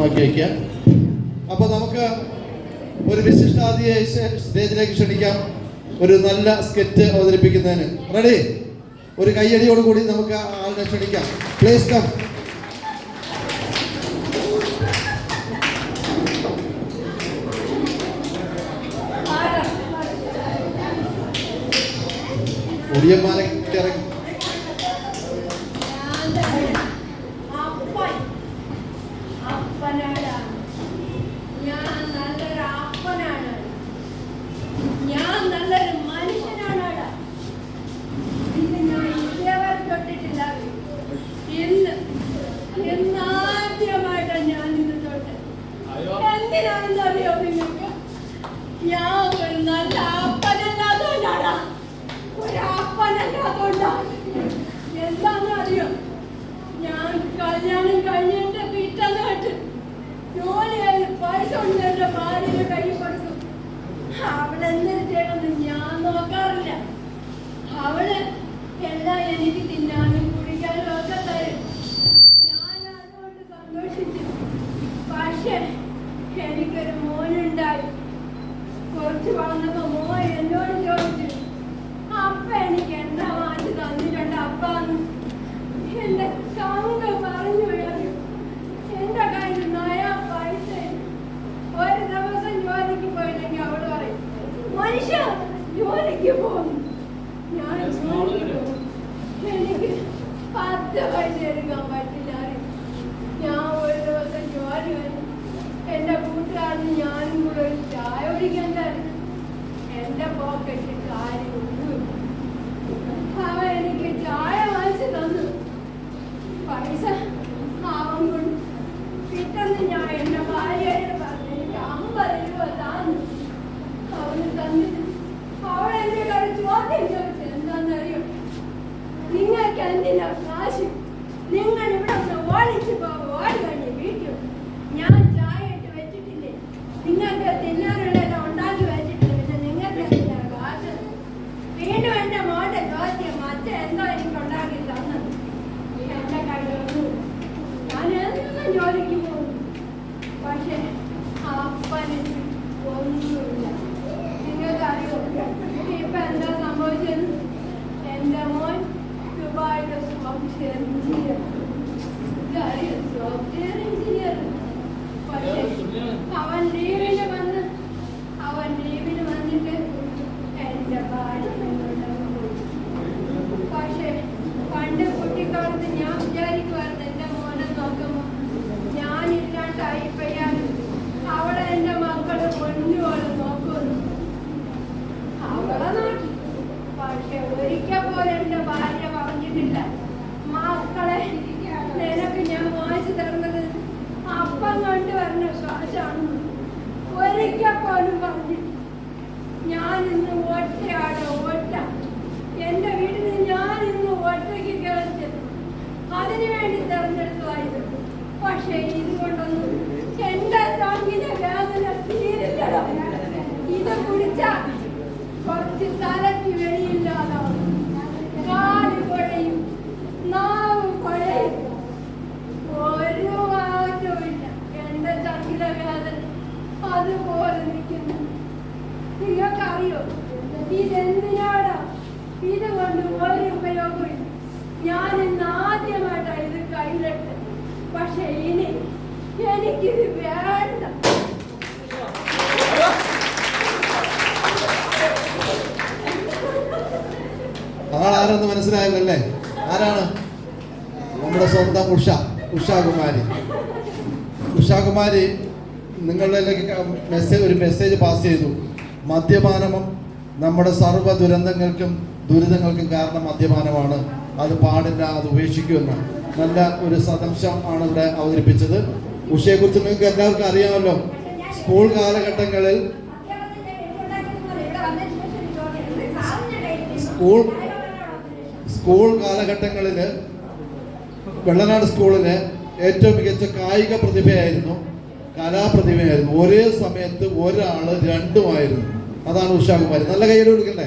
മാറ്റി വയ്ക്കുക അപ്പോൾ നമുക്ക് ഒരു വിശിഷ്ടാതിയെ സ്റ്റേ- സ്റ്റേജിലേക്ക് ക്ഷണിക്കാം. ഒരു നല്ല സ്കെറ്റ് അവതരിപ്പിക്കുന്നതിന്. റെഡി ഒരു കയ്യടിയോട് കൂടി നമുക്ക് ആളിനെ ക്ഷണിക്കാം. പ്ലീസ് കം ഒടിയന്മാരെ ഇറങ്ങി Manala. എല്ലാം എനിക്ക് തിന്നാനും കുടിക്കാനും ഒക്കെ തരും. ഞാൻ അതുകൊണ്ട് സന്തോഷിച്ചു. പക്ഷേ എനിക്കൊരു മോനുണ്ടായി. കുറച്ച് വളർന്നപ്പോ മോൻ എന്നോട് ചോദിച്ചു അപ്പ എനിക്ക് എന്താ വാങ്ങി തന്നിട്ടുണ്ട് അപ്പാന്ന് എന്റെ കൗണ്ട് പറഞ്ഞു ഉയർന്നു എന്റെ കയ്യിൽ നയാ പൈസ ഇല്ല. ഒരു ദിവസം ജോലിക്ക് പോയില്ലെങ്കിൽ അവൾ പറയും മനുഷ്യ ജോലിക്ക് പോകുന്നു ഞാൻ ജോലിക്ക് പോകും. എനിക്ക് പത്ത് പൈസ എടുക്കാൻ പറ്റില്ല ഞാൻ ഒരു ദിവസം ജോലി വന്നു. എന്റെ കൂട്ടുകാരന് ഞാനും കൂടെ ഒരു ചായ കുടിക്കാൻ തരുന്നു. എന്റെ പോക്കറ്റിൽ കാര്യമൊന്നുമില്ല അവ എനിക്ക് ചായ വാങ്ങിച്ചു തന്നു. പൈസ അവൻ കൊണ്ട് പിറ്റന്ന് ഞാൻ എന്റെ ഭാര്യയോട് പറഞ്ഞു എനിക്ക് അമ്പത് രൂപ താന്നു അവന് തന്നിട്ട് അവൾ എന്നോട് ഒരു ചോദ്യം ചോദിച്ചു എന്താണെന്നറിയോ നിങ്ങൾക്ക് എന്തിനാ കാശ് നിങ്ങൾ ഇവിടെ ഒന്ന് ഓടിച്ചു പോകും ഓടി കഴിഞ്ഞ് വീട്ടിൽ ഞാൻ ചായ ഇട്ട് വെച്ചിട്ടില്ലേ നിങ്ങൾക്ക് തിന്നാനുള്ളതെല്ലാം ഉണ്ടാക്കി വെച്ചിട്ടില്ല പിന്നെ നിങ്ങൾക്ക് എന്തിനാ കാശ്? വീണ്ടും എന്റെ മോന്റെ ചോദ്യം അച്ഛൻ എന്തോ എനിക്ക് ഉണ്ടാക്കി തന്നു എന്റെ കയ്യിലൊന്നും ഞാൻ എന്നും ജോലിക്ക് പോകും പക്ഷേ അപ്പന് ഒന്നുമില്ല. നിങ്ങൾക്കറിയോ? ഇപ്പൊ എന്താ സംഭവിച്ചത്? എന്റെ മോൻ ദുബായിലെ സോഫ്റ്റ്വെയർ എഞ്ചിനീയർ സോഫ്റ്റ്വെയർ എഞ്ചിനീയർ വേണ്ടി തെരഞ്ഞെടുത്തതായിരുന്നു. പക്ഷേ ഇതുകൊണ്ടൊന്നും എന്റെ സംഗീത വേദന തീരില്ലടോ. ഇത് കുടിച്ച കുറച്ച് നാവ് ഒരു എന്റെ വേദന അതുപോലെ നിൽക്കുന്നു. നിങ്ങൾക്കറിയോ? ഇതെന്തിനാടാ ഇത് കൊണ്ട് ഒരു ഉപയോഗമില്ല ഞാൻ ഇന്ന് ആദ്യമായിട്ടാണ് ഇത് കയ്യിലിട്ട് പക്ഷെ ഇനി എനിക്കിത് വേണ്ട. ആളാരെന്ന് മനസ്സിലായല്ലേ ആരാണ്? നമ്മുടെ സ്വന്തം ഉഷ ഉഷാകുമാരി. ഉഷാകുമാരി നിങ്ങളിലേക്ക് മെസ്സേജ് ഒരു മെസ്സേജ് പാസ് ചെയ്തു. മദ്യപാനം നമ്മുടെ സർവ ദുരന്തങ്ങൾക്കും ദുരിതങ്ങൾക്കും കാരണം മദ്യപാനമാണ്. അത് പാടില്ല അത് ഉപേക്ഷിക്കുമെന്ന്. നല്ല ഒരു സദംശം ആണ് ഇവിടെ അവതരിപ്പിച്ചത്. ഉഷയെക്കുറിച്ച് നിങ്ങൾക്ക് എല്ലാവർക്കും അറിയാമല്ലോ. സ്കൂൾ കാലഘട്ടങ്ങളിൽ സ്കൂൾ സ്കൂൾ കാലഘട്ടങ്ങളിൽ വെള്ളനാട് സ്കൂളിലെ ഏറ്റവും മികച്ച കായിക പ്രതിഭയായിരുന്നു കലാപ്രതിഭയായിരുന്നു. ഒരേ സമയത്ത് ഒരാൾ രണ്ടുമായിരുന്നു. അതാണ് ഉഷാകുമാരി. നല്ല കയ്യിൽ കൊടുക്കണ്ടേ